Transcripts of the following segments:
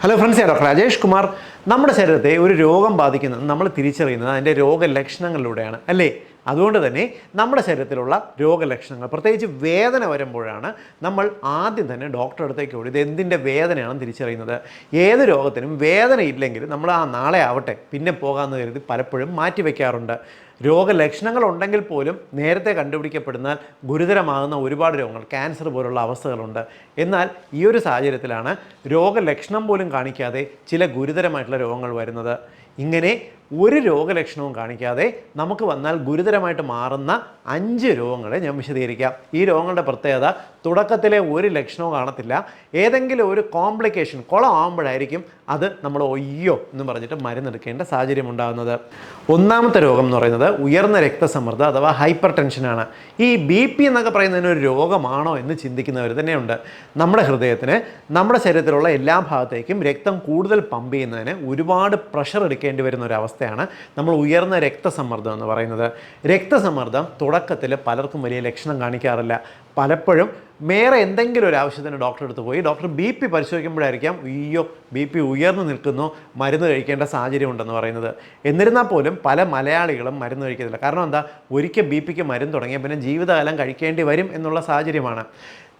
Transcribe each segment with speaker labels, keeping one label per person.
Speaker 1: Hello friends ഞാൻ doctor Rajesh Kumar നമ്മുടെ ശരീരത്തെ ഒരു രോഗം ബാധിക്കുന്നത് നമ്മൾ തിരിച്ചറിയുന്നത് അതിന്റെ രോഗലക്ഷണങ്ങളിലൂടെയാണ് അല്ലേ? അതുകൊണ്ട് തന്നെ നമ്മുടെ ശരീരത്തിലുള്ള രോഗലക്ഷണങ്ങൾ പ്രത്യേകിച്ച് വേദന വരുമ്പോഴാണ് നമ്മൾ ആദ്യം തന്നെ ഡോക്ടറെ അടുത്തേക്ക് ഓടി ഇത് എന്തിന്റെ വേദനയാണെന്ന് തിരിച്ചറിയുന്നത്. ഏത് രോഗത്തിനും വേദന ഇല്ലെങ്കിൽ നമ്മൾ ആ നാളെ ആവട്ടെ പിന്നെ പോകാമെന്ന് കരുതി പലപ്പോഴും മാറ്റി വയ്ക്കാറുണ്ട് രോഗലക്ഷണങ്ങൾ ഉണ്ടെങ്കിൽ പോലും നേരത്തെ കണ്ടുപിടിക്കപ്പെടുന്നാൽ ഗുരുതരമാകുന്ന ഒരുപാട് രോഗങ്ങൾ ക്യാൻസർ പോലുള്ള അവസ്ഥകളുണ്ട്. എന്നാൽ ഈ ഒരു സാഹചര്യത്തിലാണ് രോഗലക്ഷണം പോലും കാണിക്കാതെ ചില ഗുരുതരമായിട്ടുള്ള രോഗങ്ങൾ വരുന്നത്. ഇങ്ങനെ ഒരു രോഗലക്ഷണവും കാണിക്കാതെ നമുക്ക് വന്നാൽ ഗുരുതരമായിട്ട് മാറുന്ന അഞ്ച് രോഗങ്ങളെ ഞാൻ വിശദീകരിക്കാം. ഈ രോഗങ്ങളുടെ പ്രത്യേകത തുടക്കത്തിലെ ഒരു ലക്ഷണവും കാണത്തില്ല. ഏതെങ്കിലും ഒരു കോംപ്ലിക്കേഷൻ കുളം ആകുമ്പോഴായിരിക്കും അത് നമ്മൾ ഒയ്യോ എന്ന് പറഞ്ഞിട്ട് മരുന്നെടുക്കേണ്ട സാഹചര്യം ഉണ്ടാകുന്നത്. ഒന്നാമത്തെ രോഗം എന്ന് പറയുന്നത് ഉയർന്ന രക്തസമ്മർദ്ദം അഥവാ ഹൈപ്പർ ടെൻഷനാണ് ഈ ബി പി എന്നൊക്കെ പറയുന്നതിന് ഒരു രോഗമാണോ എന്ന് ചിന്തിക്കുന്നവർ തന്നെയുണ്ട്. നമ്മുടെ ഹൃദയത്തിന് നമ്മുടെ ശരീരത്തിലുള്ള എല്ലാ ഭാഗത്തേക്കും രക്തം കൂടുതൽ പമ്പ് ചെയ്യുന്നതിന് ഒരുപാട് പ്രഷർ എടുക്കേണ്ടി വരുന്ന ഒരു അവസ്ഥയാണ് നമ്മൾ ഉയർന്ന രക്തസമ്മർദ്ദം എന്ന് പറയുന്നത്. രക്തസമ്മർദ്ദം തുടക്കത്തിൽ പലർക്കും വലിയ ലക്ഷണം കാണിക്കാറില്ല. പലപ്പോഴും വേറെ എന്തെങ്കിലും ഒരു ആവശ്യത്തിന് ഡോക്ടറെ അടുത്ത് പോയി. ഡോക്ടർ ബി പി പരിശോധിക്കുമ്പോഴായിരിക്കാം അയ്യോ ബി പി ഉയർന്നു നിൽക്കുന്നു മരുന്ന് കഴിക്കേണ്ട സാഹചര്യം ഉണ്ടെന്ന് പറയുന്നത്. എന്നിരുന്നാൽ പോലും പല മലയാളികളും മരുന്ന് കഴിക്കുന്നില്ല. കാരണം എന്താ? ഒരിക്കൽ ബി പിക്ക് മരുന്ന് തുടങ്ങിയ പിന്നെ ജീവിതകാലം കഴിക്കേണ്ടി വരും എന്നുള്ള സാഹചര്യമാണ്.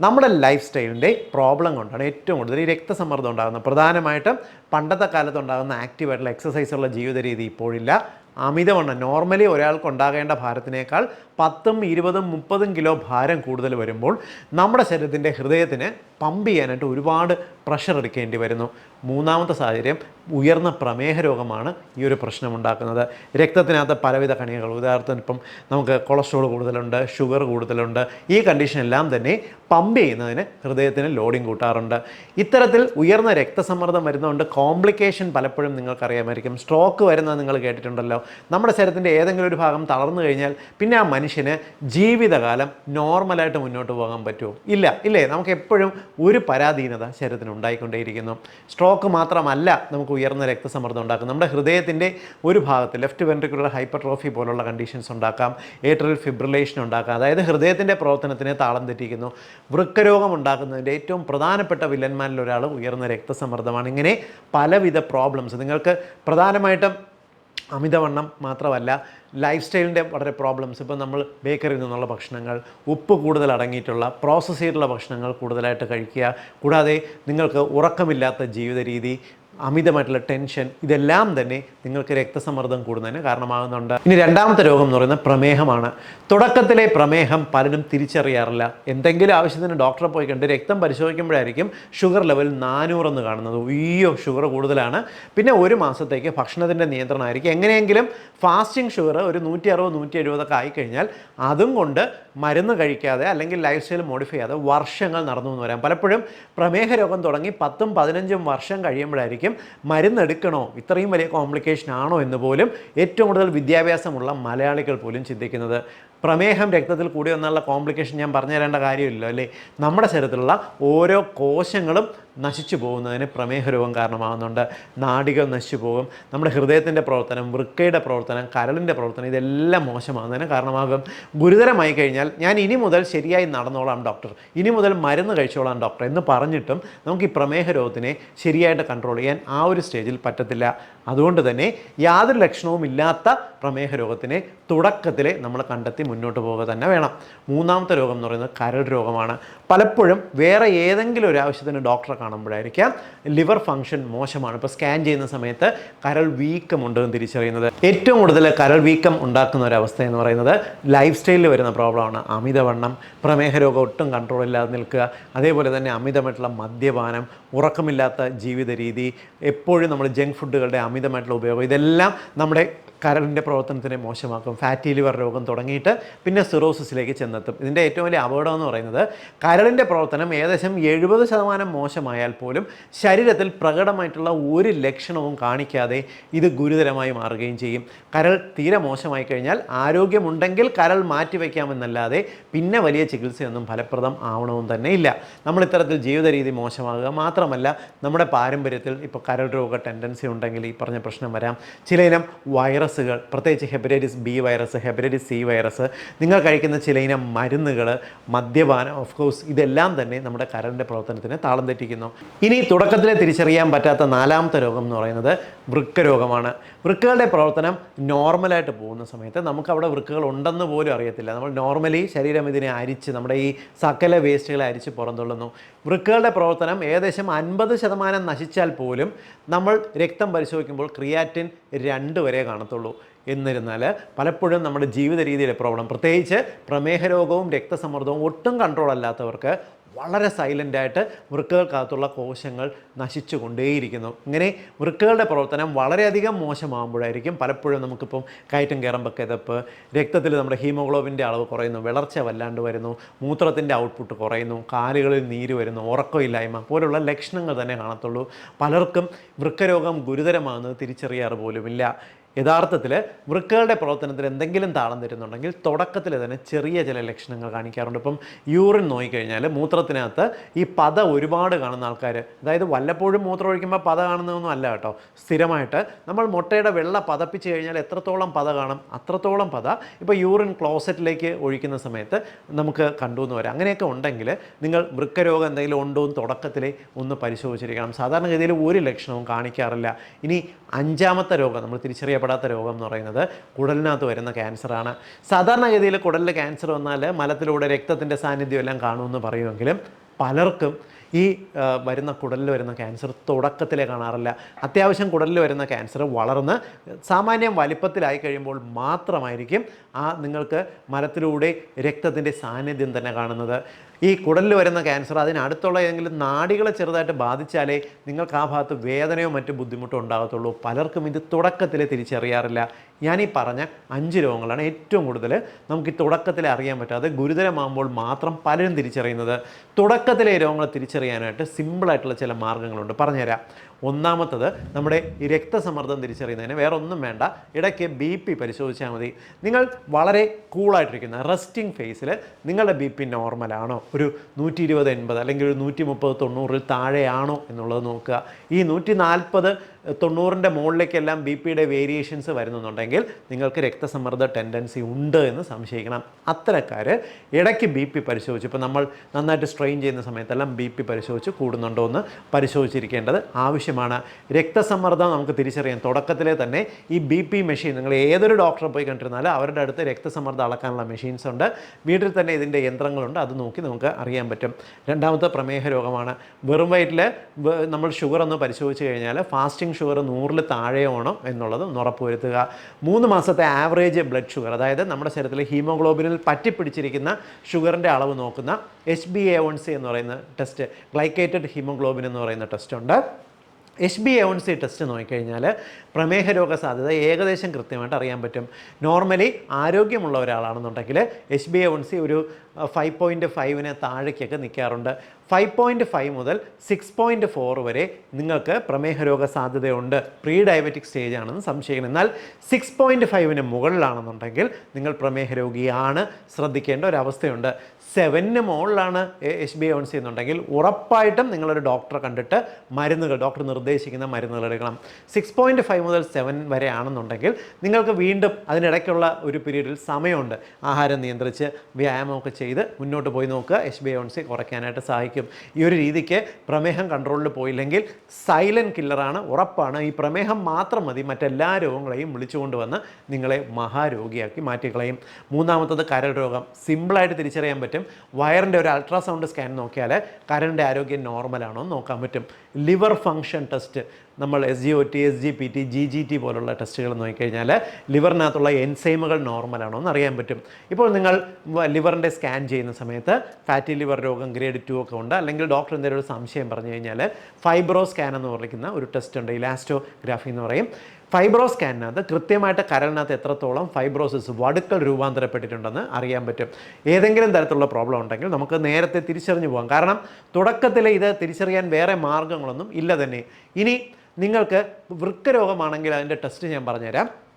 Speaker 1: നമ്മുടെ ലൈഫ് സ്റ്റൈലിന്റെ പ്രോബ്ലം കൊണ്ടാണ് ഏറ്റവും കൂടുതൽ ഈ രക്തസമ്മർദ്ദം ഉണ്ടാകുന്നത്. പ്രധാനമായിട്ടും പണ്ടത്തെ കാലത്ത് ഉണ്ടാകുന്ന ആക്റ്റീവായിട്ടുള്ള എക്സസൈസുള്ള ജീവിത രീതി ഇപ്പോഴില്ല. അമിതവണ്ണം നോർമലി ഒരാൾക്ക് ഉണ്ടാകേണ്ട ഭാരത്തിനേക്കാൾ പത്തും ഇരുപതും മുപ്പതും കിലോ ഭാരം കൂടുതൽ വരുമ്പോൾ നമ്മുടെ ശരീരത്തിന്റെ ഹൃദയത്തിന് പമ്പ് ചെയ്യാനായിട്ട് ഒരുപാട് പ്രഷർ എടുക്കേണ്ടി വരുന്നു. മൂന്നാമത്തെ സാഹചര്യം ഉയർന്ന പ്രമേഹ രോഗമാണ് ഈ ഒരു പ്രശ്നമുണ്ടാക്കുന്നത്. രക്തത്തിനകത്ത് പലവിധ കണികകൾ ഉദാഹരണത്തിന് ഇപ്പം നമുക്ക് കൊളസ്ട്രോൾ കൂടുതലുണ്ട് ഷുഗർ കൂടുതലുണ്ട് ഈ കണ്ടീഷൻ എല്ലാം തന്നെ പമ്പ് ചെയ്യുന്നതിന് ഹൃദയത്തിന് ലോഡിങ് കൂട്ടാറുണ്ട്. ഇത്തരത്തിൽ ഉയർന്ന രക്തസമ്മർദ്ദം വരുന്നതുകൊണ്ട് കോംപ്ലിക്കേഷൻ പലപ്പോഴും നിങ്ങൾക്കറിയാമായിരിക്കും. സ്ട്രോക്ക് വരുന്നത് നിങ്ങൾ കേട്ടിട്ടുണ്ടല്ലോ. നമ്മുടെ ശരീരത്തിന്റെ ഏതെങ്കിലും ഒരു ഭാഗം തളർന്നു കഴിഞ്ഞാൽ പിന്നെ ആ മനുഷ്യന് ജീവിതകാലം നോർമലായിട്ട് മുന്നോട്ട് പോകാൻ പറ്റുമോ? ഇല്ല. ഇല്ലേ? നമുക്ക് എപ്പോഴും ഒരു പരാധീനത ശരീരത്തിന് ഉണ്ടായിക്കൊണ്ടേയിരിക്കുന്നു. സ്ട്രോക്ക് മാത്രമല്ല നമുക്ക് ഉയർന്ന രക്തസമ്മർദ്ദം ഉണ്ടാക്കും. നമ്മുടെ ഹൃദയത്തിന്റെ ഒരു ഭാഗത്ത് ലെഫ്റ്റ് വെൻട്രിക്കുലർ ഹൈപ്പർട്രോഫി പോലുള്ള കണ്ടീഷൻസ് ഉണ്ടാക്കാം. ഏട്രൽ ഫിബ്രിലേഷൻ ഉണ്ടാക്കാം. അതായത് ഹൃദയത്തിന്റെ പ്രവർത്തനത്തിനെ താളം തെറ്റിക്കുന്നു. വൃക്കരോഗം ഉണ്ടാക്കുന്നതിന്റെ ഏറ്റവും പ്രധാനപ്പെട്ട വില്ലന്മാരിൽ ഒരാൾ ഉയർന്ന രക്തസമ്മർദ്ദമാണ്. ഇങ്ങനെ പലവിധ പ്രോബ്ലംസ് നിങ്ങൾക്ക് പ്രധാനമായിട്ടും അമിതവണ്ണം മാത്രമല്ല ലൈഫ് സ്റ്റൈലിന്റെ വളരെ പ്രോബ്ലംസ് ഇപ്പോൾ നമ്മൾ ബേക്കറിയിൽ നിന്നുള്ള ഭക്ഷണങ്ങൾ ഉപ്പ് കൂടുതൽ അടങ്ങിയിട്ടുള്ള പ്രോസസ്സ് ചെയ്തിട്ടുള്ള ഭക്ഷണങ്ങൾ കൂടുതലായിട്ട് കഴിക്കുക. കൂടാതെ നിങ്ങൾക്ക് ഉറക്കമില്ലാത്ത ജീവിത രീതി അമിതമായിട്ടുള്ള ടെൻഷൻ ഇതെല്ലാം തന്നെ നിങ്ങൾക്ക് രക്തസമ്മർദ്ദം കൂടുന്നതിന് കാരണമാകുന്നുണ്ട്. ഇനി രണ്ടാമത്തെ രോഗം എന്ന് പറയുന്നത് പ്രമേഹമാണ്. തുടക്കത്തിലെ പ്രമേഹം പലരും തിരിച്ചറിയാറില്ല. എന്തെങ്കിലും ആവശ്യത്തിന് ഡോക്ടറെ പോയി കണ്ട് രക്തം പരിശോധിക്കുമ്പോഴായിരിക്കും ഷുഗർ ലെവൽ നാനൂറെന്ന് കാണുന്നത്. ഉയ്യോ ഷുഗർ കൂടുതലാണ്. പിന്നെ ഒരു മാസത്തേക്ക് ഭക്ഷണത്തിന്റെ നിയന്ത്രണമായിരിക്കും. എങ്ങനെയെങ്കിലും ഫാസ്റ്റിംഗ് ഷുഗർ ഒരു നൂറ്റി അറുപത് നൂറ്റി എഴുപതൊക്കെ ആയിക്കഴിഞ്ഞാൽ അതും കൊണ്ട് മരുന്ന് കഴിക്കാതെ അല്ലെങ്കിൽ ലൈഫ് സ്റ്റൈൽ മോഡിഫൈ ചെയ്യാതെ വർഷങ്ങൾ നടന്നു എന്ന് വരാം പലപ്പോഴും പ്രമേഹ രോഗം തുടങ്ങി പത്തും പതിനഞ്ചും വർഷം കഴിയുമ്പോഴായിരിക്കും മരുന്നെടുക്കണോ? ഇത്രയും വലിയ കോംപ്ലിക്കേഷൻ ആണോ എന്ന് പോലും ഏറ്റവും കൂടുതൽ വിദ്യാഭ്യാസമുള്ള മലയാളികൾ പോലും ചിന്തിക്കുന്നത്. പ്രമേഹം രക്തത്തിൽ കൂടി വന്നുള്ള കോംപ്ലിക്കേഷൻ ഞാൻ പറഞ്ഞു തരേണ്ട കാര്യമില്ലല്ലോ അല്ലേ? നമ്മുടെ ശരീരത്തിലുള്ള ഓരോ കോശങ്ങളും നശിച്ചു പോകുന്നതിന് പ്രമേഹ രോഗം കാരണമാകുന്നുണ്ട്. നാടികൾ നശിച്ചു പോകും. നമ്മുടെ ഹൃദയത്തിന്റെ പ്രവർത്തനം വൃക്കയുടെ പ്രവർത്തനം കരളിന്റെ പ്രവർത്തനം ഇതെല്ലാം മോശമാകുന്നതിന് കാരണമാകും. ഗുരുതരമായി കഴിഞ്ഞാൽ ഞാൻ ഇനി മുതൽ ശരിയായി നടന്നോളാം ഡോക്ടർ. ഇനി മുതൽ മരുന്ന് കഴിച്ചോളാം ഡോക്ടർ. എന്ന് പറഞ്ഞിട്ടും നമുക്ക് ഈ പ്രമേഹ രോഗത്തിനെ ശരിയായിട്ട് കൺട്രോൾ ചെയ്യാൻ ആ ഒരു സ്റ്റേജിൽ പറ്റത്തില്ല. അതുകൊണ്ട് തന്നെ യാതൊരു ലക്ഷണവും ഇല്ലാത്ത പ്രമേഹ രോഗത്തിനെ തുടക്കത്തിൽ നമ്മൾ കണ്ടെത്തി മുന്നോട്ട് പോവുക തന്നെ വേണം. മൂന്നാമത്തെ രോഗം എന്ന് പറയുന്നത് കരൾ രോഗമാണ്. പലപ്പോഴും വേറെ ഏതെങ്കിലും ഒരു ആവശ്യത്തിന് ഡോക്ടറെ കാണുമ്പോഴായിരിക്കാം. ലിവർ ഫംഗ്ഷൻ മോശമാണ്. ഇപ്പോൾ സ്കാൻ ചെയ്യുന്ന സമയത്ത് കരൾ വീക്കം ഉണ്ടെന്ന് തിരിച്ചറിയുന്നത്. ഏറ്റവും കൂടുതൽ കരൾ വീക്കം ഉണ്ടാക്കുന്ന ഒരു അവസ്ഥ എന്ന് പറയുന്നത് ലൈഫ് സ്റ്റൈലിൽ വരുന്ന പ്രോബ്ലമാണ് അമിതവണ്ണം പ്രമേഹ രോഗം ഒട്ടും കൺട്രോൾ ഇല്ലാതെ നിൽക്കുക. അതേപോലെ തന്നെ അമിതമായിട്ടുള്ള മദ്യപാനം ഉറക്കമില്ലാത്ത ജീവിത രീതി എപ്പോഴും നമ്മൾ ജങ്ക് ഫുഡുകളുടെ അമിതമായിട്ടുള്ള ഉപയോഗം ഇതെല്ലാം നമ്മുടെ കരളിന്റെ പ്രവർത്തനത്തിനെ മോശമാക്കും ഫാറ്റി ലിവർ രോഗം തുടങ്ങിയിട്ട് പിന്നെ സിറോസിസിലേക്ക് ചെന്നെത്തും. ഇതിന്റെ ഏറ്റവും വലിയ അപകടം എന്ന് പറയുന്നത് കരളിന്റെ പ്രവർത്തനം ഏകദേശം എഴുപത് ശതമാനം മോശമായാൽ പോലും ശരീരത്തിൽ പ്രകടമായിട്ടുള്ള ഒരു ലക്ഷണവും കാണിക്കാതെ ഇത് ഗുരുതരമായി മാറുകയും ചെയ്യും. കരൾ തീരെ മോശമായി കഴിഞ്ഞാൽ ആരോഗ്യമുണ്ടെങ്കിൽ കരൾ മാറ്റിവെക്കാമെന്നല്ലാതെ പിന്നെ വലിയ ചികിത്സയൊന്നും ഫലപ്രദം ആവണമെന്ന് തന്നെ ഇല്ല. നമ്മൾ ഇത്തരത്തിൽ ജീവിത രീതി മോശമാകുക മാത്രമല്ല നമ്മുടെ പാരമ്പര്യത്തിൽ ഇപ്പോൾ കരൾ രോഗ ടെൻഡൻസി ഉണ്ടെങ്കിൽ ഈ പറഞ്ഞ പ്രശ്നം വരാം. ചിലയിനം വൈറസ് വൈറസുകൾ പ്രത്യേകിച്ച് hepatitis B virus hepatitis C virus നിങ്ങൾ കഴിക്കുന്ന ചില ഇനം മരുന്നുകൾ മദ്യപാനം ഓഫ് കോഴ്സ് ഇതെല്ലാം തന്നെ നമ്മുടെ കരളിന്റെ പ്രവർത്തനത്തിന് താളം തെറ്റിക്കുന്നു. ഇനി തുടക്കത്തിലെ തിരിച്ചറിയാൻ പറ്റാത്ത നാലാമത്തെ രോഗം എന്ന് പറയുന്നത് വൃക്ക രോഗമാണ് വൃക്കകളുടെ പ്രവർത്തനം നോർമലായിട്ട് പോകുന്ന സമയത്ത് നമുക്ക് അവിടെ വൃക്കകൾ ഉണ്ടെന്ന് പോലും അറിയത്തില്ല. നമ്മൾ നോർമലി ശരീരം ഇതിനെ അരിച്ച് നമ്മുടെ ഈ സകല വേസ്റ്റുകളെ അരിച്ച് പുറന്തള്ളുന്നു. വൃക്കകളുടെ പ്രവർത്തനം ഏകദേശം അൻപത് ശതമാനം നശിച്ചാൽ പോലും നമ്മൾ രക്തം പരിശോധിക്കുമ്പോൾ ക്രിയാറ്റിൻ രണ്ട് വരെ കാണത്തുള്ളൂ. എന്നിരുന്നാൽ പലപ്പോഴും നമ്മുടെ ജീവിത രീതിയിലെ പ്രോബ്ലം പ്രത്യേകിച്ച് പ്രമേഹ രോഗവും രക്തസമ്മർദ്ദവും ഒട്ടും കൺട്രോൾ അല്ലാത്തവർക്ക് വളരെ സൈലന്റായിട്ട് വൃക്കകൾക്കകത്തുള്ള കോശങ്ങൾ നശിച്ചു കൊണ്ടേയിരിക്കുന്നു ഇങ്ങനെ വൃക്കകളുടെ പ്രവർത്തനം വളരെയധികം മോശമാകുമ്പോഴായിരിക്കും പലപ്പോഴും നമുക്കിപ്പം കയറ്റം കയറുമ്പോൾ കിതപ്പ് രക്തത്തിൽ നമ്മുടെ ഹീമോഗ്ലോബിന്റെ അളവ് കുറയുന്നു വിളർച്ച വല്ലാണ്ട് വരുന്നു മൂത്രത്തിന്റെ ഔട്ട്പുട്ട് കുറയുന്നു കാലുകളിൽ നീര് വരുന്നു ഉറക്കമില്ലായ്മ പോലുള്ള ലക്ഷണങ്ങൾ തന്നെ കാണത്തുള്ളൂ. പലർക്കും വൃക്കരോഗം ഗുരുതരമാണെന്ന് തിരിച്ചറിയാറ് പോലുമില്ല. യഥാർത്ഥത്തിൽ വൃക്കകളുടെ പ്രവർത്തനത്തിൽ എന്തെങ്കിലും താളം തരുന്നുണ്ടെങ്കിൽ തുടക്കത്തിൽ തന്നെ ചെറിയ ചില ലക്ഷണങ്ങൾ കാണിക്കാറുണ്ട്. ഇപ്പം യൂറിൻ നോക്കിക്കഴിഞ്ഞാൽ മൂത്രത്തിനകത്ത് ഈ പത ഒരുപാട് കാണുന്ന ആൾക്കാർ അതായത് വല്ലപ്പോഴും മൂത്രം ഒഴിക്കുമ്പോൾ പത കാണുന്നതൊന്നും അല്ല കേട്ടോ. സ്ഥിരമായിട്ട് നമ്മൾ മുട്ടയുടെ വെള്ള പതപ്പിച്ച് കഴിഞ്ഞാൽ എത്രത്തോളം പത കാണും അത്രത്തോളം പത ഇപ്പോൾ യൂറിൻ ക്ലോസറ്റിലേക്ക് ഒഴിക്കുന്ന സമയത്ത് നമുക്ക് കണ്ടു എന്ന് വരാം. അങ്ങനെയൊക്കെ ഉണ്ടെങ്കിൽ നിങ്ങൾ വൃക്കരോഗം എന്തെങ്കിലും ഉണ്ടോ എന്ന് തുടക്കത്തിൽ ഒന്ന് പരിശോധിച്ചിരിക്കണം. സാധാരണഗതിയിൽ ഒരു ലക്ഷണവും കാണിക്കാറില്ല. ഇനി അഞ്ചാമത്തെ രോഗം നമ്മൾ തിരിച്ചറിയപ്പെടാത്ത രോഗം എന്ന് പറയുന്നത് കുടലിനകത്ത് വരുന്ന ക്യാൻസറാണ് സാധാരണഗതിയിൽ കുടലിൽ ക്യാൻസർ വന്നാൽ മലത്തിലൂടെ രക്തത്തിന്റെ സാന്നിധ്യം എല്ലാം കാണുമെന്ന് പറയുമെങ്കിലും പലർക്കും ഈ വരുന്ന കുടലിൽ വരുന്ന ക്യാൻസർ തുടക്കത്തിലേ കാണാറില്ല. അത്യാവശ്യം കുടലിൽ വരുന്ന ക്യാൻസർ വളർന്ന് സാമാന്യം വലിപ്പത്തിലായി കഴിയുമ്പോൾ മാത്രമായിരിക്കും ആ നിങ്ങൾക്ക് മലത്തിലൂടെ രക്തത്തിന്റെ സാന്നിധ്യം തന്നെ കാണുന്നത്. ഈ കുടലിൽ വരുന്ന ക്യാൻസർ അതിനടുത്തുള്ള ഏതെങ്കിലും നാടികളെ ചെറുതായിട്ട് ബാധിച്ചാലേ നിങ്ങൾക്ക് ആ ഭാഗത്ത് വേദനയോ മറ്റു ബുദ്ധിമുട്ടോ ഉണ്ടാകത്തുള്ളൂ. പലർക്കും ഇത് തുടക്കത്തിൽ തിരിച്ചറിയാറില്ല. ഞാൻ ഈ പറഞ്ഞ അഞ്ച് രോഗങ്ങളാണ് ഏറ്റവും കൂടുതൽ നമുക്ക് ഈ തുടക്കത്തിൽ അറിയാൻ പറ്റാതെ ഗുരുതരമാകുമ്പോൾ മാത്രം പലരും തിരിച്ചറിയുന്നത്. തുടക്കത്തിലെ രോഗങ്ങൾ തിരിച്ചറിയാനായിട്ട് സിമ്പിളായിട്ടുള്ള ചില മാർഗങ്ങളുണ്ട് പറഞ്ഞുതരാം. ഒന്നാമത്തത് നമ്മുടെ രക്തസമ്മർദ്ദം തിരിച്ചറിയുന്നതിന് വേറെ ഒന്നും വേണ്ട. ഇടയ്ക്ക് ബി പി പരിശോധിച്ചാൽ മതി. നിങ്ങൾ വളരെ കൂളായിട്ടിരിക്കുന്ന റെസ്റ്റിംഗ് ഫേസിൽ നിങ്ങളുടെ ബി പി നോർമലാണോ ഒരു നൂറ്റി ഇരുപത് എൺപത് അല്ലെങ്കിൽ ഒരു നൂറ്റി മുപ്പത് തൊണ്ണൂറിൽ താഴെയാണോ എന്നുള്ളത് നോക്കുക. ഈ നൂറ്റി നാൽപ്പത് തൊണ്ണൂറിന്റെ മുകളിലേക്കെല്ലാം ബി പിയുടെ വേരിയേഷൻസ് വരുന്നുണ്ടെങ്കിൽ നിങ്ങൾക്ക് രക്തസമ്മർദ്ദ ടെൻഡൻസി ഉണ്ട് എന്ന് സംശയിക്കണം. അത്തരക്കാർ ഇടയ്ക്ക് ബി പി പരിശോധിച്ച്. ഇപ്പോൾ നമ്മൾ നന്നായിട്ട് സ്ട്രെയിൻ ചെയ്യുന്ന സമയത്തെല്ലാം ബി പി പരിശോധിച്ച് കൂടുന്നുണ്ടോ എന്ന് പരിശോധിച്ചിരിക്കേണ്ടത് ആവശ്യമാണ്. രക്തസമ്മർദ്ദം നമുക്ക് തിരിച്ചറിയാം. തുടക്കത്തിലെ തന്നെ ഈ ബി പി മെഷീൻ നിങ്ങൾ ഏതൊരു ഡോക്ടറെ പോയി കണ്ടിരുന്നാലും അവരുടെ അടുത്ത് രക്തസമ്മർദ്ദം അളക്കാനുള്ള മെഷീൻസ് ഉണ്ട്. വീട്ടിൽ തന്നെ ഇതിന്റെ യന്ത്രങ്ങളുണ്ട്. അത് നോക്കി നമുക്ക് അറിയാൻ പറ്റും. രണ്ടാമത്തെ പ്രമേഹ രോഗമാണ്. വെറും വയറ്റിൽ നമ്മൾ ഷുഗർ ഒന്ന് പരിശോധിച്ച് കഴിഞ്ഞാൽ ഫാസ്റ്റിംഗ് ഷുഗർ നൂറിൽ താഴെയാണോ എന്നുള്ളത് ഒന്ന് ഉറപ്പുവരുത്തുക. മൂന്ന് മാസത്തെ ആവറേജ് ബ്ലഡ് ഷുഗർ അതായത് നമ്മുടെ ശരീരത്തിലെ ഹീമോഗ്ലോബിനിൽ പറ്റിപ്പിടിച്ചിരിക്കുന്ന ഷുഗറിന്റെ അളവ് നോക്കുന്ന H B A one C എന്ന് പറയുന്ന ടെസ്റ്റ് ഗ്ലൈക്കേറ്റഡ് ഹീമോഗ്ലോബിൻ എന്ന് പറയുന്ന ടെസ്റ്റ് ഉണ്ട്. H B A one C test നോക്കിക്കഴിഞ്ഞാൽ പ്രമേഹ രോഗ സാധ്യത ഏകദേശം കൃത്യമായിട്ട് അറിയാൻ പറ്റും. നോർമലി ആരോഗ്യമുള്ള ഒരാളാണെന്നുണ്ടെങ്കിൽ H B A one C ഒരു ഫൈവ് പോയിന്റ് ഫൈവിന് താഴേക്കൊക്കെ നിൽക്കാറുണ്ട് ഫൈവ് പോയിന്റ് ഫൈവ് മുതൽ സിക്സ് പോയിന്റ് ഫോർ വരെ നിങ്ങൾക്ക് പ്രമേഹ രോഗ സാധ്യതയുണ്ട് പ്രീ ഡയബറ്റിക് സ്റ്റേജ് ആണെന്ന് സംശയിക്കണം എന്നാൽ സിക്സ് പോയിന്റ് ഫൈവിന് മുകളിലാണെന്നുണ്ടെങ്കിൽ നിങ്ങൾ പ്രമേഹ രോഗിയാണ് ശ്രദ്ധിക്കേണ്ട ഒരവസ്ഥയുണ്ട്. സെവനിന് മുകളിലാണ് എച്ച് ബി എ സി എന്നുണ്ടെങ്കിൽ ഉറപ്പായിട്ടും നിങ്ങളൊരു ഡോക്ടറെ കണ്ടിട്ട് മരുന്നുകൾ ഡോക്ടർ നിർദ്ദേശിക്കുന്ന മരുന്നുകൾ എടുക്കണം. സിക്സ് പോയിന്റ് ഫൈവ് മുതൽ സെവൻ വരെ ആണെന്നുണ്ടെങ്കിൽ നിങ്ങൾക്ക് വീണ്ടും അതിനിടയ്ക്കുള്ള ഒരു പീരീഡിൽ സമയമുണ്ട്. ആഹാരം നിയന്ത്രിച്ച് വ്യായാമമൊക്കെ ചെയ്ത് മുന്നോട്ട് പോയി നോക്കുക. എച്ച് ബി എ സി കുറയ്ക്കാനായിട്ട് സഹായിക്കും. ഈ ഒരു രീതിക്ക് പ്രമേഹം കൺട്രോളിൽ പോയില്ലെങ്കിൽ സൈലന്റ് കില്ലറാണ് ഉറപ്പാണ്. ഈ പ്രമേഹം മാത്രം മതി. മറ്റെല്ലാ രോഗങ്ങളെയും വിളിച്ചുകൊണ്ടുവന്ന് നിങ്ങളെ മഹാരോഗിയാക്കി മാറ്റിക്കളയും. മൂന്നാമത്തത് കരൾ രോഗം സിമ്പിളായിട്ട് തിരിച്ചറിയാൻ പറ്റും. വയറിന്റെ ഒരു അൾട്രാസൗണ്ട് സ്കാൻ നോക്കിയാൽ കരണിന്റെ ആരോഗ്യം നോർമലാണോ എന്ന് നോക്കാൻ പറ്റും. ലിവർ ഫങ്ഷൻ ടെസ്റ്റ് നമ്മൾ S G O T S G P T G G T പോലുള്ള ടെസ്റ്റുകൾ നോക്കിക്കഴിഞ്ഞാൽ ലിവറിനകത്തുള്ള എൻസൈമുകൾ നോർമലാണോ എന്ന് അറിയാൻ പറ്റും. ഇപ്പോൾ നിങ്ങൾ ലിവറിന്റെ സ്കാൻ ചെയ്യുന്ന സമയത്ത് ഫാറ്റി ലിവർ രോഗം ഗ്രേഡ് ടു ഒക്കെ ഉണ്ട്. അല്ലെങ്കിൽ ഡോക്ടർ എന്തെങ്കിലും ഒരു സംശയം പറഞ്ഞു കഴിഞ്ഞാൽ ഫൈബ്രോ സ്കാൻ എന്ന് പറയുന്ന ഒരു ടെസ്റ്റ് ഉണ്ട്. ഇലാസ്റ്റോഗ്രാഫി എന്ന് പറയും. ഫൈബ്രോ സ്കാനിനകത്ത് കൃത്യമായിട്ട് കരളിനകത്ത് എത്രത്തോളം ഫൈബ്രോസിസ് വടുക്കൾ രൂപാന്തരപ്പെട്ടിട്ടുണ്ടെന്ന് അറിയാൻ പറ്റും. ഏതെങ്കിലും തരത്തിലുള്ള പ്രോബ്ലം ഉണ്ടെങ്കിൽ നമുക്ക് നേരത്തെ തിരിച്ചറിഞ്ഞു പോകാം. കാരണം തുടക്കത്തിൽ ഇത് തിരിച്ചറിയാൻ വേറെ മാർഗങ്ങളൊന്നും ഇല്ല തന്നെ. ഇനി നിങ്ങൾക്ക് വൃക്കരോഗമാണെങ്കിൽ അതിന്റെ ടെസ്റ്റ് ഞാൻ പറഞ്ഞുതരാം.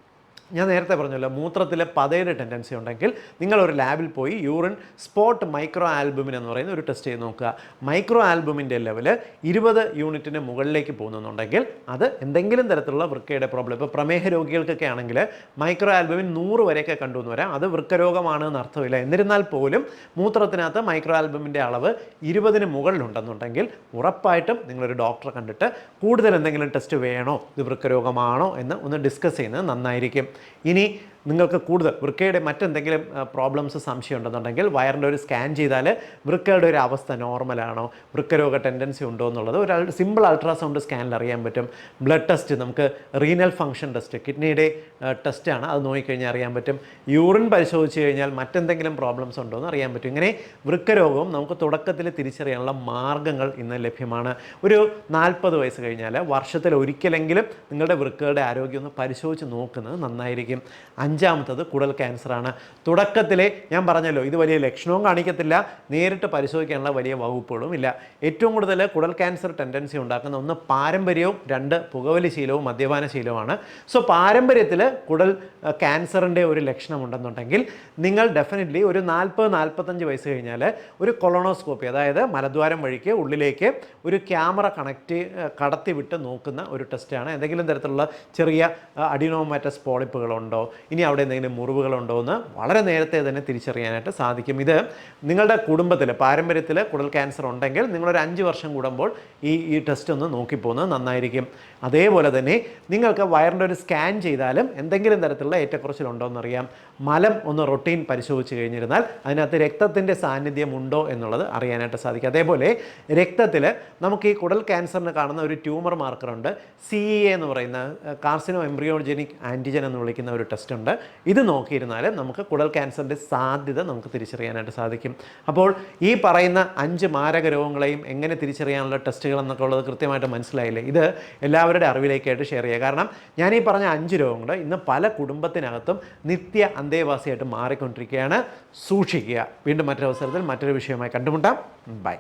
Speaker 1: ഞാൻ നേരത്തെ പറഞ്ഞല്ലോ മൂത്രത്തിൽ പതയുടെ ടെൻഡൻസി ഉണ്ടെങ്കിൽ നിങ്ങൾ ഒരു ലാബിൽ പോയി യൂറിൻ സ്പോട്ട് മൈക്രോ ആൽബുമിൻ എന്ന് പറയുന്ന ഒരു ടെസ്റ്റ് ചെയ്ത് നോക്കുക. മൈക്രോ ആൽബുമിന്റെ ലെവൽ ഇരുപത് യൂണിറ്റിന് മുകളിലേക്ക് പോകുന്നുണ്ടെങ്കിൽ അത് എന്തെങ്കിലും തരത്തിലുള്ള വൃക്കയുടെ പ്രോബ്ലം ഇപ്പോൾ പ്രമേഹ രോഗികൾക്കൊക്കെ ആണെങ്കിൽ മൈക്രോ ആൽബുമിൻ നൂറ് വരെയൊക്കെ കണ്ടു എന്ന് വരാം അത് വൃക്കരോഗമാണ് എന്ന് അർത്ഥമില്ല. എന്നിരുന്നാൽ പോലും മൂത്രത്തിനകത്ത് മൈക്രോ ആൽബുമിന്റെ അളവ് ഇരുപതിന് മുകളിലുണ്ടെന്നുണ്ടെങ്കിൽ ഉറപ്പായിട്ടും നിങ്ങളൊരു ഡോക്ടറെ കണ്ടിട്ട് കൂടുതൽ എന്തെങ്കിലും ടെസ്റ്റ് വേണോ? ഇത് വൃക്കരോഗമാണോ? എന്ന് ഒന്ന് ഡിസ്കസ് ചെയ്യുന്നത് നന്നായിരിക്കും. ഇനി നിങ്ങൾക്ക് കൂടുതൽ വൃക്കയുടെ മറ്റെന്തെങ്കിലും പ്രോബ്ലംസ് സംശയം ഉണ്ടെന്നുണ്ടെങ്കിൽ വയറിന്റെ ഒരു സ്കാൻ ചെയ്താൽ വൃക്കയുടെ ഒരു അവസ്ഥ നോർമലാണോ വൃക്കരോഗ ടെൻഡൻസി ഉണ്ടോ എന്നുള്ളത് ഒരു സിമ്പിൾ അൾട്രാസൗണ്ട് സ്കാനിൽ അറിയാൻ പറ്റും. ബ്ലഡ് ടെസ്റ്റ് നമുക്ക് റീനൽ ഫംഗ്ഷൻ ടെസ്റ്റ് കിഡ്നിയുടെ ടെസ്റ്റാണ് അത് നോക്കിക്കഴിഞ്ഞാൽ അറിയാൻ പറ്റും. യൂറിൻ പരിശോധിച്ച് കഴിഞ്ഞാൽ മറ്റെന്തെങ്കിലും പ്രോബ്ലംസ് ഉണ്ടോ എന്ന് അറിയാൻ പറ്റും. ഇങ്ങനെ വൃക്കരോഗവും നമുക്ക് തുടക്കത്തിൽ തിരിച്ചറിയാനുള്ള മാർഗങ്ങൾ ഇന്ന് ലഭ്യമാണ്. ഒരു നാൽപ്പത് വയസ്സ് കഴിഞ്ഞാൽ വർഷത്തിൽ ഒരിക്കലെങ്കിലും നിങ്ങളുടെ വൃക്കകളുടെ ആരോഗ്യം ഒന്ന് പരിശോധിച്ച് നോക്കുന്നത് നന്നായിരിക്കും. അഞ്ചാമത്തത് കുടൽ ക്യാൻസറാണ്. തുടക്കത്തിലെ ഞാൻ പറഞ്ഞല്ലോ ഇത് വലിയ ലക്ഷണവും കാണിക്കത്തില്ല. നേരിട്ട് പരിശോധിക്കാനുള്ള വലിയ വകുപ്പുകളും ഇല്ല. ഏറ്റവും കൂടുതൽ കുടൽ ക്യാൻസർ ടെൻഡൻസി ഉണ്ടാക്കുന്ന ഒന്ന് പാരമ്പര്യവും രണ്ട് പുകവലി ശീലവും മദ്യപാന ശീലവുമാണ്. സോ പാരമ്പര്യത്തിൽ കുടൽ ക്യാൻസറിന്റെ ഒരു ലക്ഷണം ഉണ്ടെന്നുണ്ടെങ്കിൽ നിങ്ങൾ ഡെഫിനറ്റ്ലി ഒരു നാൽപ്പത് നാൽപ്പത്തഞ്ച് വയസ്സ് കഴിഞ്ഞാൽ ഒരു കൊളോണോസ്കോപ്പി അതായത് മലദ്വാരം വഴിക്ക് ഉള്ളിലേക്ക് ഒരു ക്യാമറ കണക്റ്റ് കടത്തിവിട്ട് നോക്കുന്ന ഒരു ടെസ്റ്റാണ്. എന്തെങ്കിലും തരത്തിലുള്ള ചെറിയ അഡിനോമാറ്റസ് പോളിപ്പുകളുണ്ടോ? ഇനി അവിടെ എന്തെങ്കിലും മുറിവുകളുണ്ടോ എന്ന് വളരെ നേരത്തെ തന്നെ തിരിച്ചറിയാനായിട്ട് സാധിക്കും. ഇത് നിങ്ങളുടെ കുടുംബത്തിൽ പാരമ്പര്യത്തിൽ കുടൽ ക്യാൻസർ ഉണ്ടെങ്കിൽ നിങ്ങളൊരു അഞ്ച് വർഷം കൂടുമ്പോൾ ഈ ഈ ടെസ്റ്റ് ഒന്ന് നോക്കിപ്പോകുന്നത് നന്നായിരിക്കും. അതേപോലെ തന്നെ നിങ്ങൾക്ക് വയറിന്റെ ഒരു സ്കാൻ ചെയ്താലും എന്തെങ്കിലും തരത്തിലുള്ള ഏറ്റക്കുറച്ചിലുണ്ടോ എന്നറിയാം മലം ഒന്ന് റൊട്ടീൻ പരിശോധിച്ച് കഴിഞ്ഞിരുന്നാൽ അതിനകത്ത് രക്തത്തിന്റെ സാന്നിധ്യം ഉണ്ടോ എന്നുള്ളത് അറിയാനായിട്ട് സാധിക്കും. അതേപോലെ രക്തത്തിൽ നമുക്ക് ഈ കുടൽ ക്യാൻസറിന് കാണുന്ന ഒരു ട്യൂമർ മാർക്കറുണ്ട്. സി ഇ എന്ന് പറയുന്ന കാർസിനോ എംബ്രിയോജനിക് ആന്റിജൻ എന്ന് വിളിക്കുന്ന ഒരു ടെസ്റ്റ് ഉണ്ട്. ഇത് നോക്കിയിരുന്നാൽ നമുക്ക് കുടൽ ക്യാൻസറിന്റെ സാധ്യത നമുക്ക് തിരിച്ചറിയാനായിട്ട് സാധിക്കും. അപ്പോൾ ഈ പറയുന്ന അഞ്ച് മാരക രോഗങ്ങളെയും എങ്ങനെ തിരിച്ചറിയാനുള്ള ടെസ്റ്റുകൾ എന്നൊക്കെ ഉള്ളത് കൃത്യമായിട്ട് മനസ്സിലായില്ലേ? ഇത് എല്ലാവരുടെ അറിവിലേക്കായിട്ട് ഷെയർ ചെയ്യുക. കാരണം ഞാൻ ഈ പറഞ്ഞ അഞ്ച് രോഗങ്ങൾ ഇന്ന് പല കുടുംബത്തിനകത്തും നിത്യ അന്തേവാസിയായിട്ട് മാറിക്കൊണ്ടിരിക്കുകയാണ്. സൂക്ഷിക്കുക. വീണ്ടും മറ്റൊരു അവസരത്തിൽ മറ്റൊരു വിഷയമായി കണ്ടുമുട്ടാം. ബൈ.